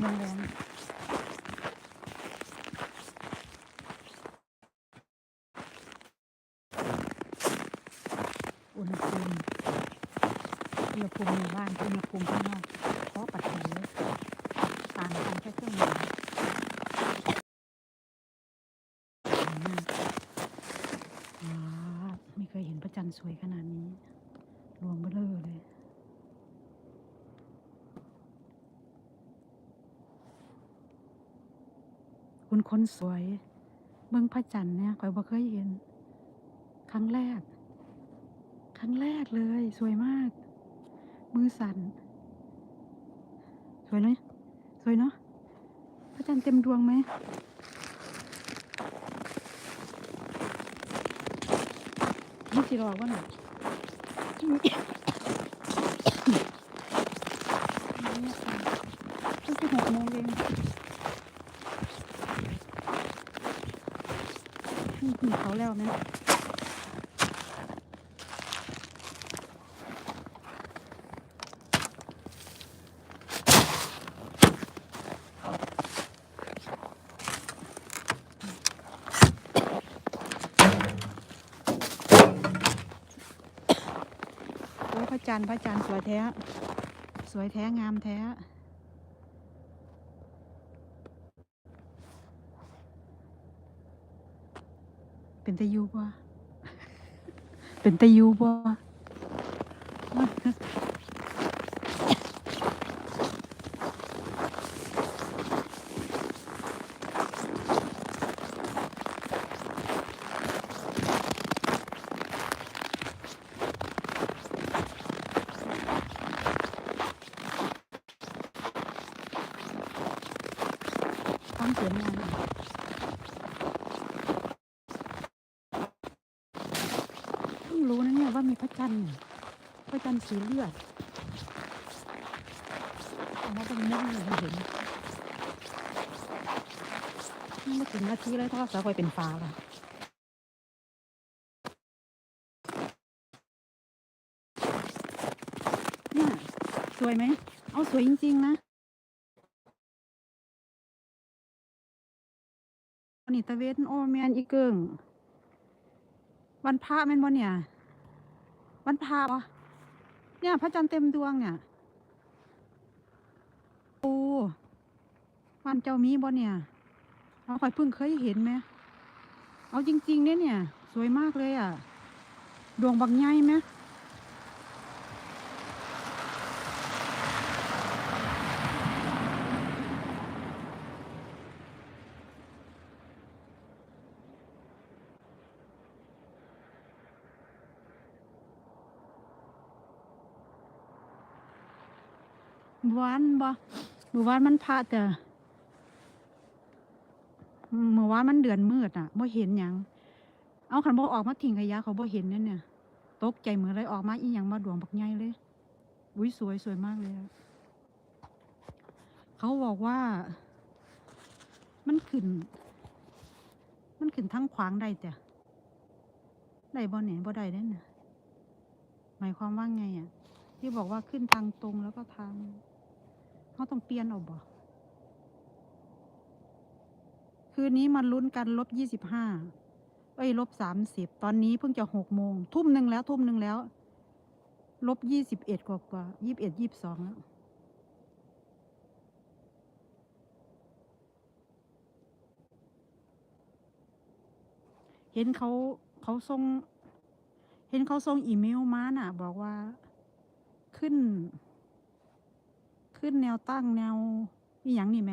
โมงแรงอุณหภูมิอุณหภูมิในบ้านอุณหภูมิข้างนอกเพราะปัดหูต่างกันแค่เครื่องมายอืมว้าวไม่เคยเห็นพระจันทร์สวยขนาดนี้รวงเบลอเลย คุณคนสวย เบิ่งพระจันทร์เนี่ยคอยบ่เคยเห็น ครั้งแรก ครั้งแรกเลย สวยมาก มือสั่น สวยเลยสวยเนาะพระจันทร์เต็มดวงไหมนี่สิรอว่าหน่ะนี่สิหกโมง เขาแล้วนะโอ้พระจันทร์พระจันทร์สวยแท้ สวยแท้ งามแท้ เป็นตะยูบ่เป็นตะยูบ่ฟังเสียงงานอะเพิ่งรู้นะเนี่ยว่ามีพระจันทร์พระจันทร์สีเลือดเอามาเป็นมุ่งเลยเห็นนี่มาถึงนาทีแล้วถ้าสาวคอยเป็นฟ้าละเนี่ยสวยไหม เอาสวยจริง ๆ นะนนี้ตะเวนโอ้แมนอีเกิง วันพระแม่นบ่เนี่ย วันพระบ่เนี่ย พระจันทร์เต็มดวงเนี่ยโอ้วันเจ้ามีบ่เนี่ยเราค่อยเพิ่งเคยเห็นไหมเอาจริง ๆ เนี่ยเนี่ย สวยมากเลยอะ ดวงบางใหญ่ไหม วานบ่เมื่อวานมันพระแต่เมื่อวานมันเดือนมืดอะบ่เห็นหยังเอาขันบ่ออกมาทิ้งขยะเขาบ่เห็นนั่นเนี่ยตกใจเหมือนเลยออกมาอีหยังมาดวงบักใหญ่เลยอุ้ยสวยสวยมากเลยเขาบอกว่า มันขึ้น มันขึ้นทั้งขวางได้แต่ได้บ่เนี่ยบ่ได้เด้เนี่ยหมายความว่าไงอะ ที่บอกว่าขึ้นทางตรงแล้วก็ทาง เขาต้องเปลี่ยนเอาบ่คืนนี้มันลุ้นกันลบยี่สิบห้าเอ้ยลบสามสิบตอนนี้เพิ่งจะหกโมง ทุ่มหนึ่งแล้วทุ่มหนึ่งแล้ว ลบยี่สิบเอ็ดกว่ากว่ายี่สิบเอ็ดยี่สิบสองแล้วเห็นเขาเขาส่ง เห็นเขาส่งอีเมลมาน่ะ บอกว่าขึ้น ขึ้นแนวตั้งแนวอีหยังนี่ไหม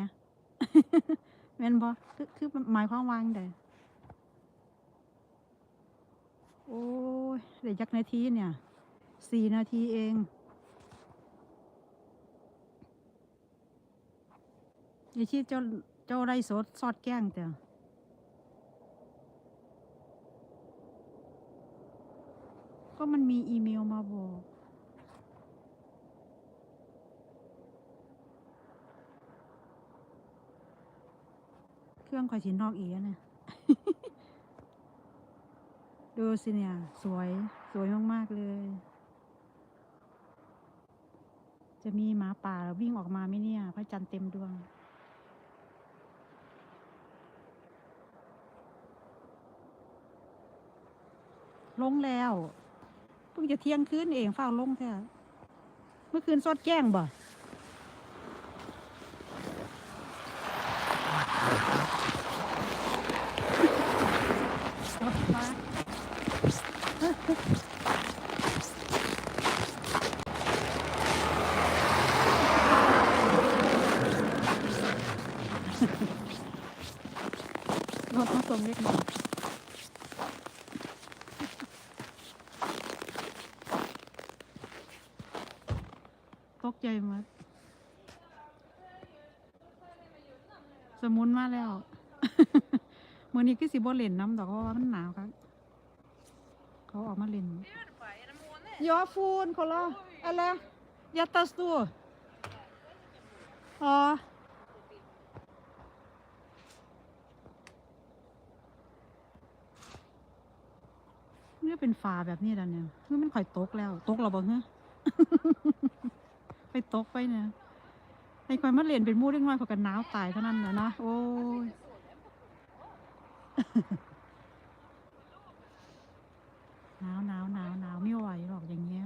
แม่นบ่คือคือหมายความว่าจั่งใดโอ้ยเดี๋ยวจักนาทีเนี่ยสี่นาทีเองอย่าชีเจ้าเจ้าไรสดสอดแก้งแต่ก็มันมีอีเมลมาบอก รื่องคอยสินนอกเอีกแเนี่ย ดูสิเนี่ย สวย สวยมาก ๆ เลย จะมีหมาป่าวิ่งออกมาไหมเนี่ย พระจันทร์เต็มดวง ลงแล้ว เพิ่งจะเที่ยงคืนเองเฝ้าลงแท้เมื่อคืนซอดแจ้งบ่ รถมาส่งเล็กน้อยตกใจหมดสมุนมาแล้ว มื่อนี้คือสิบ่เล่นน้ำดอกเพราะว่ามันหนาวครับเขาออกมาเล่น Ja, fon, kolla. Eller, jättestor. Ja. นี่เป็นฟ้าแบบนี้แล้วเนี่ยคือมันค่อยตกแล้ว ตกเราบ่เฮ้ไปตกไปเนี่ยไอ้ค่อยมาเล่นเป็นมู่เล็กน้อยเขากันหนาวตายเท่านั้นแหละนะโอ้ หนาวหนาวหนาวหนาวไม่ไหวหรอกอย่างเงี้ย